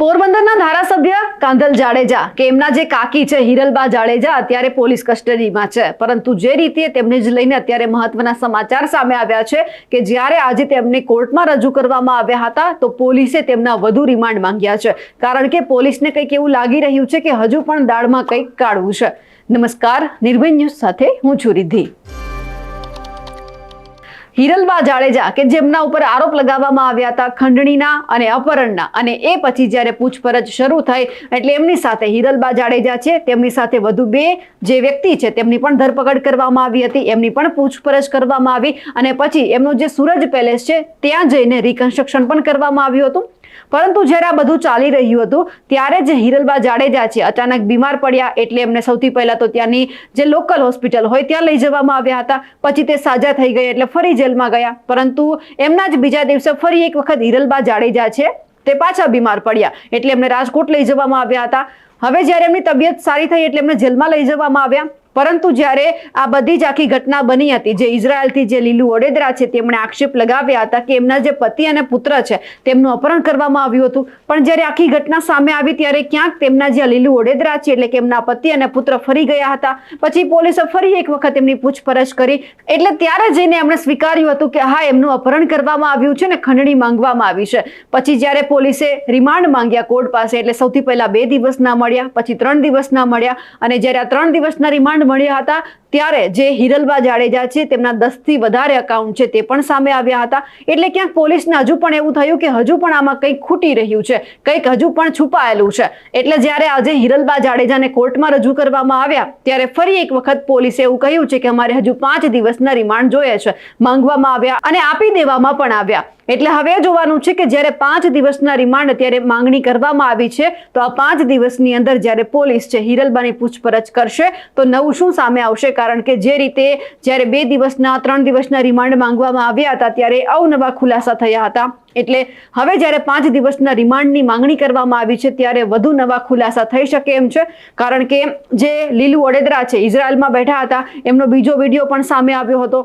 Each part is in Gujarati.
પોરબંદરના ધારાસભ્ય કાંધલ જાડેજા કે એમના જે કાકી છે, હિરલબા જાડેજા, અત્યારે પોલીસ કસ્ટડીમાં છે. પરંતુ જે રીતે તેમને જ લઈને અત્યારે મહત્વના સમાચાર સામે આવ્યા છે કે જ્યારે આજે તેમને કોર્ટમાં રજૂ કરવામાં આવ્યા હતા, તો પોલીસે તેમના વધુ રિમાન્ડ માંગ્યા છે. કારણ કે પોલીસને કંઈક એવું લાગી રહ્યું છે કે હજુ પણ દાળમાં કંઈક કાઢવું છે. નમસ્કાર, નિર્ભય ન્યૂઝ સાથે હું છું રિદ્ધિ. હિરલબા જાડેજા કે જેમના ઉપર આરોપ લગાવવામાં આવ્યા હતા ખંડણીના અને અપહરણના. અને એ પછી જ્યારે પૂછપરછ શરૂ થઈ, એટલે એમની સાથે હિરલબા જાડેજા છે, તેમની સાથે વધુ બે જે વ્યક્તિ છે, તેમની પણ ધરપકડ કરવામાં આવી હતી, એમની પણ પૂછપરછ કરવામાં આવી. અને પછી એમનું જે સૂરજ પેલેસ છે, ત્યાં જઈને રિકન્સ્ટ્રક્શન પણ કરવામાં આવ્યું હતું. પરંતુ જ્યારે આ બધું ચાલી રહ્યું હતું, ત્યારે જ હિરલબા જાડેજા છે, અચાનક બીમાર પડ્યા એટલે એમને સૌથી પહેલા તો ત્યાંની જે લોકલ હોસ્પિટલ હોય ત્યાં લઈ જવામાં આવ્યા હતા. પછી તે સાજા થઈ ગયા એટલે ફરી જેલમાં ગયા. પરંતુ એમના જ બીજા દિવસે ફરી એક વખત હિરલબા જાડેજા છે, તે પાછા બીમાર પડ્યા એટલે એમને રાજકોટ લઈ જવામાં આવ્યા હતા. હવે જ્યારે એમની તબિયત સારી થઈ એટલે એમને જેલમાં લઈ જવામાં આવ્યા. પરંતુ જ્યારે આ બધી જ આખી ઘટના બની હતી, જે ઇઝરાયલથી જે લીલું ઓડેદરા છે, તેમણે આક્ષેપ લગાવ્યા હતા કે એમના જે પતિ અને પુત્ર છે, તેમનું અપહરણ કરવામાં આવ્યું હતું. પણ જ્યારે આખી ઘટના સામે આવી, ત્યારે ક્યાંક તેમના જે લીલું ઓડેદરા છે, એટલે કે એમના પતિ અને પુત્ર ફરી ગયા હતા. પછી પોલીસે ફરી એક વખત એમની પૂછપરછ કરી. એટલે ત્યારે જઈને એમણે સ્વીકાર્યું હતું કે હા, એમનું અપહરણ કરવામાં આવ્યું છે ને ખંડણી માંગવામાં આવી છે. પછી જ્યારે પોલીસે રિમાન્ડ માંગ્યા કોર્ટ પાસે, એટલે સૌથી પહેલા બે દિવસના મળ્યા, પછી ત્રણ દિવસના મળ્યા. અને જ્યારે આ ત્રણ દિવસના મળ્યા હતા ત્યારે જે હિરલબા જાડેજા છે તેમના દસથી વધારે અકાઉન્ટ છે તે પણ સામે આવ્યા હતા. એટલે ક્યાંક પોલીસને હજુ પણ એવું થયું કે હજુ પણ આમાં કંઈક ખૂટી રહ્યું છે, કંઈક હજુ પણ છુપાયેલું છે. એટલે જ્યારે આજે હિરલબા જાડેજાને કોર્ટમાં રજૂ કરવામાં આવ્યા, ત્યારે ફરી એક વખત પોલીસે એવું કહ્યું છે કે અમારે હજુ પાંચ દિવસના રિમાન્ડ જોઈએ છે, માંગવામાં આવ્યા અને આપી દેવામાં પણ આવ્યા. એટલે હવે જોવાનું છે કે જ્યારે પાંચ દિવસના રિમાન્ડ અત્યારે માંગણી કરવામાં આવી છે, તો આ પાંચ દિવસની અંદર જ્યારે પોલીસ છે, હિરલબાની પૂછપરછ કરશે, તો નવું શું સામે આવશે? કારણ કે જે રીતે જ્યારે બે દિવસના, ત્રણ દિવસના રિમાન્ડ માંગવામાં આવ્યા હતા, ત્યારે અવનવા ખુલાસા થયા હતા. એટલે હવે જ્યારે પાંચ દિવસના રિમાન્ડની માંગણી કરવામાં આવી છે, ત્યારે વધુ નવા ખુલાસા થઈ શકે એમ છે. કારણ કે જે લીલુ ઓડેદરા છે, ઇઝરાયલમાં બેઠા હતા, એમનો બીજો વીડિયો પણ સામે આવ્યો હતો.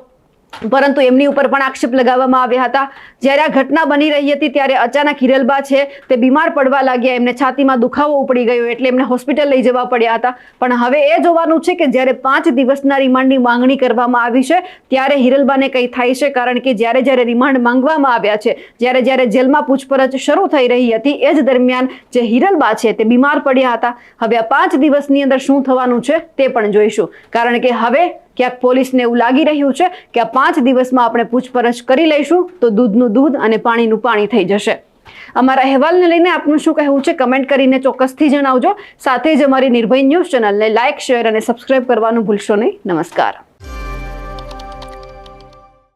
પરંતુ એમની ઉપર પણ આક્ષેપ લગાવવામાં આવ્યા હતા. જ્યારે આ ઘટના બની રહી હતી ત્યારે અચાનક હિરલબા છે તે બીમાર પડવા લાગ્યા. એમને છાતીમાં દુખાવો ઉપડી ગયો એટલે એમને હોસ્પિટલ લઈ જવા પડ્યા હતા. પણ હવે એ જોવાનું છે કે જ્યારે પાંચ દિવસના રિમાન્ડની માંગણી કરવામાં આવી છે, ત્યારે હિરલબાને કંઈ થાય છે? કારણ કે જ્યારે જ્યારે રિમાન્ડ માંગવામાં આવ્યા છે, જ્યારે જ્યારે જેલમાં પૂછપરછ શરૂ થઈ રહી હતી, એ જ દરમિયાન જે હિરલબા છે તે બીમાર પડ્યા હતા. હવે આ પાંચ દિવસની અંદર શું થવાનું છે તે પણ જોઈશું. કારણ કે હવે ક્યાંક પોલીસને એવું લાગી રહ્યું છે કે આ પાંચ દિવસમાં આપણે પૂછપરછ કરી લઈશું, તો દૂધનું દૂધ અને પાણીનું પાણી થઈ જશે. અમારા અહેવાલને લઈને આપનું શું કહેવું છે? કમેન્ટ કરીને ચોક્કસથી જણાવજો. સાથે જ અમારી નિર્ભય ન્યૂઝ ચેનલને લાઇક શેર અને સબસ્ક્રાઇબ કરવાનું ભૂલશો નહીં. નમસ્કાર.